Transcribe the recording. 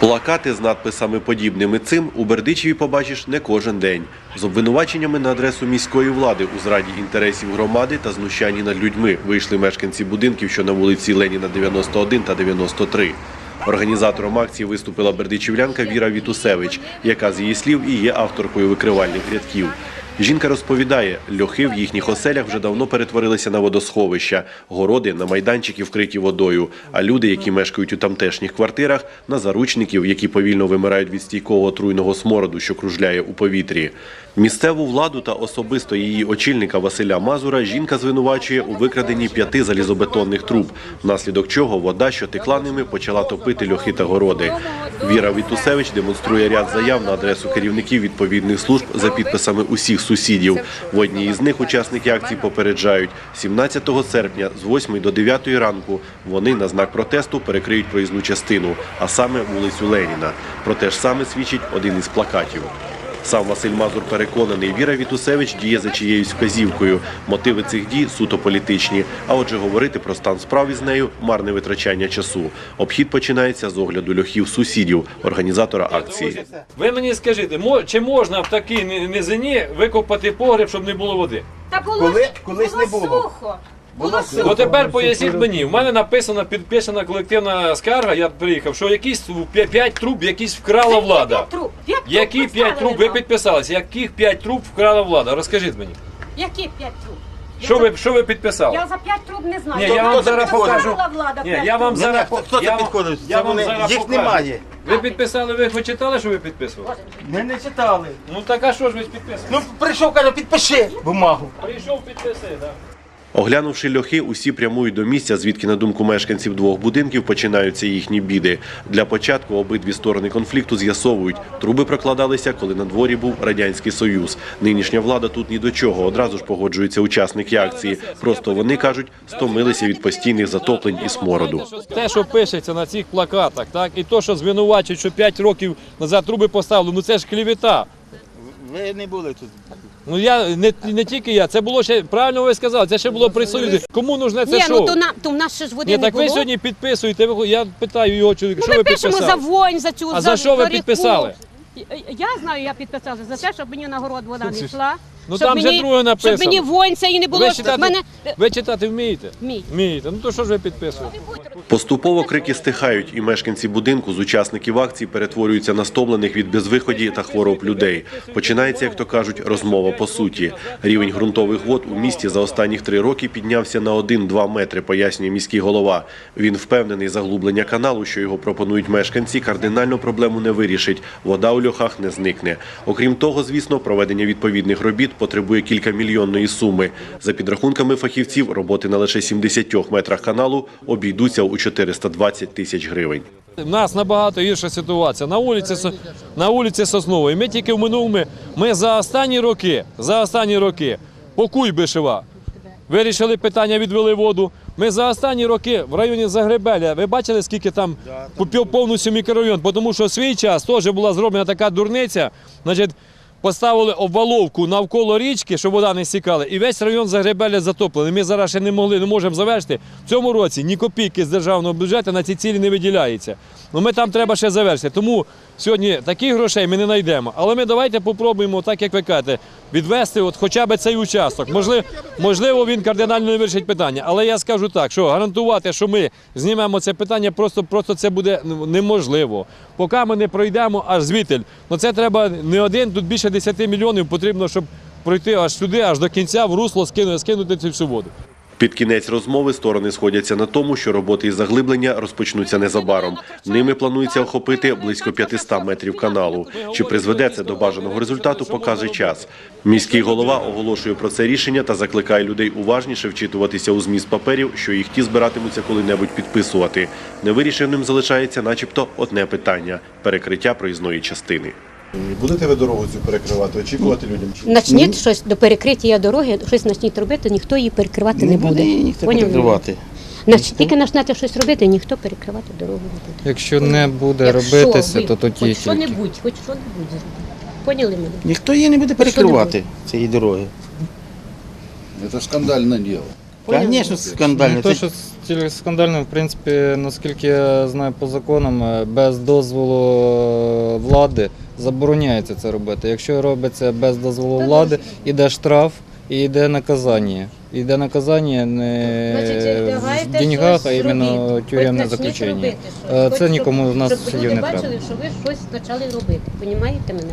Плакати з надписами подібними цим у Бердичеві побачиш не кожен день. З обвинуваченнями на адресу міської влади у зраді інтересів громади та знущанні над людьми вийшли мешканці будинків, що на вулиці Леніна 91 та 93. Організатором акції виступила бердичівлянка Віра Вітусевич, яка з її слів і є авторкою викривальних рядків. Жінка розповідає, льохи в їхніх оселях вже давно перетворилися на водосховища, городи на майданчики вкриті водою, а люди, які мешкають у тамтешніх квартирах, на заручників, які повільно вимирають від стійкого отруйного смороду, що кружляє у повітрі. Місцеву владу та особисто її очільника Василя Мазура жінка звинувачує у викраденні п'яти залізобетонних труб, внаслідок чого вода, що текла ними, почала топити льохи та городи. Віра Вітусевич демонструє ряд заяв на адресу керівників відповідних служб за підписами усіх сусідів. В одній із них учасники акції попереджають, 17 серпня з 8 до 9 ранку вони на знак протесту перекриють проїзну частину, а саме вулицю Леніна. Про те ж саме свідчить один із плакатів. Сам Василь Мазур переконаний, Віра Вітусевич діє за чиєюсь вказівкою. Мотиви цих дій суто політичні. А отже, говорити про стан справ із нею марне витрачання часу. Обхід починається з огляду льохів сусідів, організатора акції. Ви мені скажіть, мо- чи можна в такій ни- низині викопати погреб, щоб не було води? Та було, Коли- колись було не було. сухо. Сухо. Бо тепер поясніть мені, в мене написана підписана колективна скарга, я приїхав, що якісь 5 труб якісь вкрала влада. П'ять труб. П'ять труб Які 5 труб? Ви нам. підписалися? Яких 5 труб вкрала влада? Розкажіть мені. Які п'ять труб? Я Що за- ви, що ви підписали? Я за п'ять труб не знаю. Ні, Хто я вам зараз покажу. Ні, я вам зараз Хто я це вам- підходить? Я Це вам вони- зараз Їх покажу. немає. Ви підписали, ви хоч читали, що ви підписували? Ми не читали. Ну так а що ж ви підписали? Ну прийшов, каже, підпиши бумагу. Прийшов підписи, так. Оглянувши льохи, усі прямують до місця, звідки на думку мешканців двох будинків починаються їхні біди. Для початку обидві сторони конфлікту з'ясовують, труби прокладалися, коли на дворі був радянський союз. Нинішня влада тут ні до чого. Одразу ж погоджуються учасники акції. Просто вони кажуть, стомилися від постійних затоплень і смороду. Те, що пишеться на цих плакатах, так, і то, що звинувачують, що 5 років назад труби поставили, ну це ж клівета. Ви не були тут. Ну я не, не тільки я, це було ще правильно ви сказали, це ще було при Союзі. Кому нужне це Ні, шоу? ну то, на, то в нас ще ж води Ні, не так було. ви сьогодні підписуєте. ви- Я питаю його чоловіка, Ну, що ми ви пишемо за вонь, за цю А за що ви ріку. підписали? Я знаю, я підписала за те, щоб мені нагород вона вода не йшла. Ну, щоб там же мені, друге написано. Щоб мені вонь це і не було. Ви читати, мене... ви читати вмієте? Вмію. Вмієте. Ну то що ж ви підписуєте? Поступово крики стихають, і мешканці будинку з учасників акції перетворюються на стомлених від безвиході та хвороб людей. Починається, як то кажуть, розмова по суті. Рівень ґрунтових вод у місті за останніх три роки піднявся на 1-2 метри, пояснює міський голова. Він впевнений, заглублення каналу, що його пропонують мешканці, кардинально проблему не вирішить. Вода у льохах не зникне. Окрім того, звісно, проведення відповідних робіт потребує кількамільйонної суми. За підрахунками фахівців, роботи на лише 70 метрах каналу обійдуться у 420 тисяч гривень. У нас набагато гірша ситуація. На вулиці, на вулиці Соснової. Ми тільки в минулому, ми за останні роки, за останні роки, по Куйбишева, вирішили питання, відвели воду. Ми за останні роки в районі Загребеля, ви бачили, скільки там попів повністю мікрорайон, тому що в свій час теж була зроблена така дурниця, значить, поставили обваловку навколо річки, щоб вода не стікала, і весь район Загребеля затоплений. Ми зараз ще не могли, не можемо завершити. В цьому році ні копійки з державного бюджету на ці цілі не виділяється. Ну ми там треба ще завершити. Тому сьогодні таких грошей ми не знайдемо. Але ми давайте попробуємо, так як ви кажете, відвести от хоча б цей участок. Можливо, можливо, він кардинально не вирішить питання. Але я скажу так, що гарантувати, що ми знімемо це питання, просто, просто це буде ну, неможливо. Поки ми не пройдемо аж звідти. Ну це треба не один, тут більше 10 мільйонів потрібно, щоб пройти аж сюди, аж до кінця в русло скинути, скинути цю всю воду. Під кінець розмови сторони сходяться на тому, що роботи із заглиблення розпочнуться незабаром. Ними планується охопити близько 500 метрів каналу. Чи призведе це до бажаного результату, покаже час. Міський голова оголошує про це рішення та закликає людей уважніше вчитуватися у зміст паперів, що їх ті збиратимуться коли-небудь підписувати. Невирішеним залишається, начебто, одне питання перекриття проїзної частини. Будете ви дорогу цю перекривати, очікувати людям? Начніть щось до перекриття дороги, щось почніть робити, ніхто її перекривати не, буде. ніхто Поняли? перекривати. Значить, тільки почнете щось робити, ніхто перекривати дорогу не буде. Якщо не буде Якщо робитися, ви то тоді хоч тільки. що-небудь, хоч що-небудь зробити. Поняли мене? Ніхто її не буде перекривати, цієї дороги. Це скандальне діло. Звісно, скандально. Не то, Це, що тільки скандальним, в принципі, наскільки я знаю по законам, е, без дозволу е, влади забороняється це робити. Якщо робиться без дозволу влади, іде штраф і йде наказання. Іде наказання не в деньгах, а іменно тюремне заключення. Е. Це нікому з в нас сидів не треба. бачили, що ви щось почали робити. Понімаєте мене?